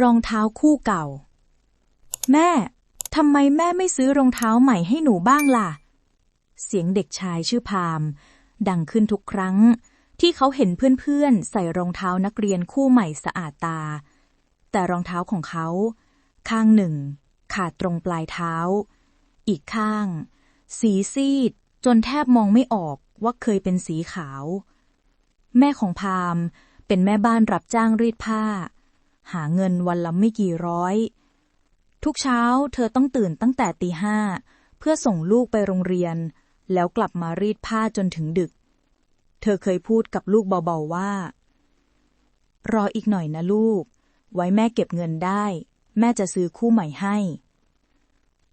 รองเท้าคู่เก่า แม่ทำไมแม่ไม่ซื้อรองเท้าใหม่ให้หนูบ้างล่ะ เสียงเด็กชายชื่อพาม ดังขึ้นทุกครั้ง ที่เขาเห็นเพื่อนๆ ใส่รองเท้านักเรียนคู่ใหม่สะอาดตา แต่รองเท้าของเขา ข้างหนึ่ง ขาดตรงปลายเท้า อีกข้าง สีซีด จนแทบมองไม่ออกว่าเคยเป็นสีขาว แม่ของพามเป็นแม่บ้านรับจ้างรีดผ้า หาเงินวันละไม่กี่ร้อย ทุกเช้าเธอต้องตื่นตั้งแต่ตีห้าเพื่อส่งลูกไปโรงเรียน แล้วกลับมารีดผ้าจนถึงดึก เธอเคยพูดกับลูกเบาๆว่า รออีกหน่อยนะลูก ไว้แม่เก็บเงินได้ แม่จะซื้อคู่ใหม่ให้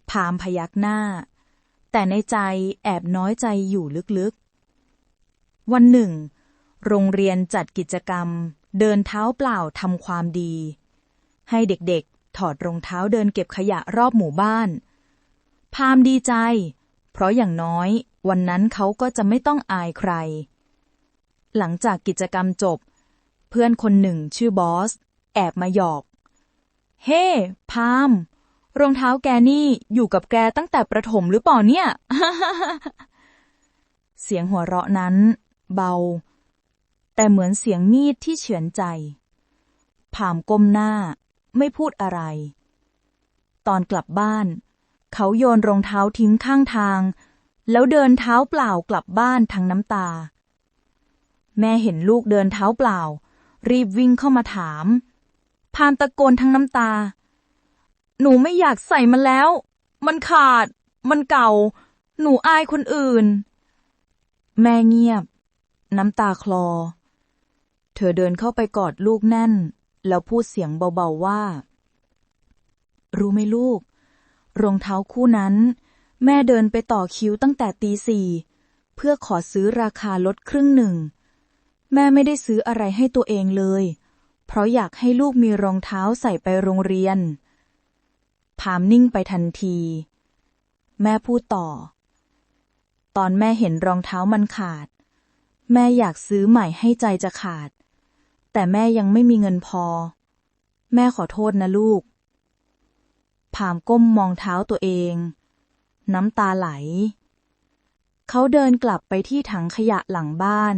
พามพยักหน้า แต่ในใจแอบน้อยใจอยู่ลึกๆ วันหนึ่ง โรงเรียนจัดกิจกรรม เดินเท้าเปล่าทำความดี ให้เด็กๆ ถอดรองเท้าเดินเก็บขยะรอบหมู่บ้าน พามดีใจ เพราะอย่างน้อยวันนั้นเขาก็จะไม่ต้องอายใคร หลังจากกิจกรรมจบ เพื่อนคนหนึ่งชื่อบอส แอบมาหยอก เฮ้พาม รองเท้าแกนี่อยู่กับแกตั้งแต่ประถมหรือเปล่าเนี่ย เสียงหัวเราะนั้น เบา แต่เหมือนเสียงมีดที่เฉือนใจพามก้มหน้า ไม่พูดอะไร ตอนกลับบ้าน เขาโยนรองเท้าทิ้งข้างทาง แล้วเดินเท้าเปล่ากลับบ้านทั้งน้ำตา แม่เห็นลูกเดินเท้าเปล่า รีบวิ่งเข้ามาถามพามตะโกนทั้งน้ำตา หนูไม่อยากใส่มันแล้ว มันขาด มันเก่า หนูอายคนอื่น แม่เงียบ น้ำตาคลอ เธอเดินเข้าไปกอดลูกแน่น แล้วพูดเสียงเบาๆว่า รู้ไหมลูก รองเท้าคู่นั้น แม่เดินไปต่อคิวตั้งแต่ตีสี่เพื่อขอซื้อราคาลดครึ่งหนึ่ง แม่ไม่ได้ซื้ออะไรให้ตัวเองเลย เพราะอยากให้ลูกมีรองเท้าใส่ไปโรงเรียน พามนิ่งไปทันที แม่พูดต่อ ตอนแม่เห็นรองเท้ามันขาด แม่อยากซื้อใหม่ให้ใจจะขาด แต่แม่ยังไม่มีเงินพอ แม่ขอโทษนะลูกพามก้มมองเท้าตัวเอง น้ำตาไหล เขาเดินกลับไปที่ถังขยะหลังบ้าน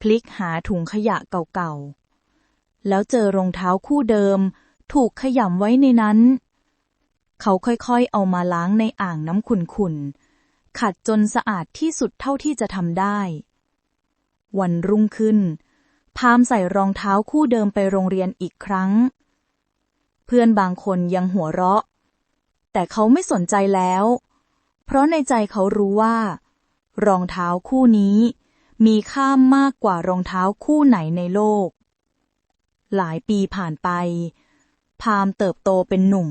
พลิกหาถุงขยะเก่าๆ แล้วเจอรองเท้าคู่เดิม ถูกขยำไว้ในนั้น เขาค่อยๆเอามาล้างในอ่างน้ำขุ่นๆ ขัดจนสะอาดที่สุดเท่าที่จะทำได้ วันรุ่งขึ้น พามใส่รองเท้าคู่เดิมไปโรงเรียนอีกครั้ง เพื่อนบางคนยังหัวเราะ แต่เขาไม่สนใจแล้ว เพราะในใจเขารู้ว่า รองเท้าคู่นี้ มีค่ามากกว่ารองเท้าคู่ไหนในโลก หลายปีผ่านไป พามเติบโตเป็นหนุ่ม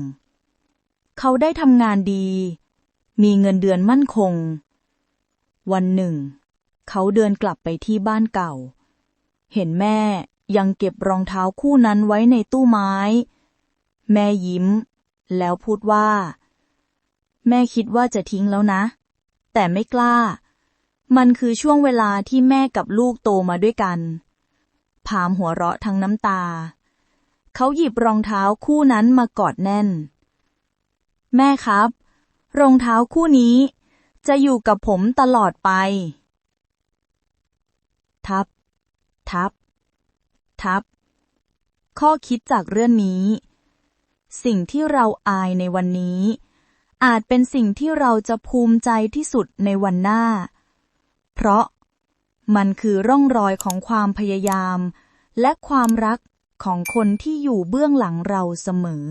เขาได้ทำงานดี มีเงินเดือนมั่นคง วันหนึ่ง เขาเดินกลับไปที่บ้านเก่า เห็นแม่ยังเก็บรองเท้าคู่นั้นไว้ในตู้ไม้ แม่ยิ้ม แล้วพูดว่า แม่คิดว่าจะทิ้งแล้วนะ แต่ไม่กล้า มันคือช่วงเวลาที่แม่กับลูกโตมาด้วยกันพามหัวเราะทั้งน้ำตา เขาหยิบรองเท้าคู่นั้นมากอดแน่น แม่ครับ รองเท้าคู่นี้ จะอยู่กับผมตลอดไป ทับ ทับ ทับ ข้อคิดจากเรื่องนี้ สิ่งที่เราอายในวันนี้ อาจเป็นสิ่งที่เราจะภูมิใจที่สุดในวันหน้า เพราะมันคือร่องรอยของความพยายาม และความรักของคนที่อยู่เบื้องหลังเราเสมอ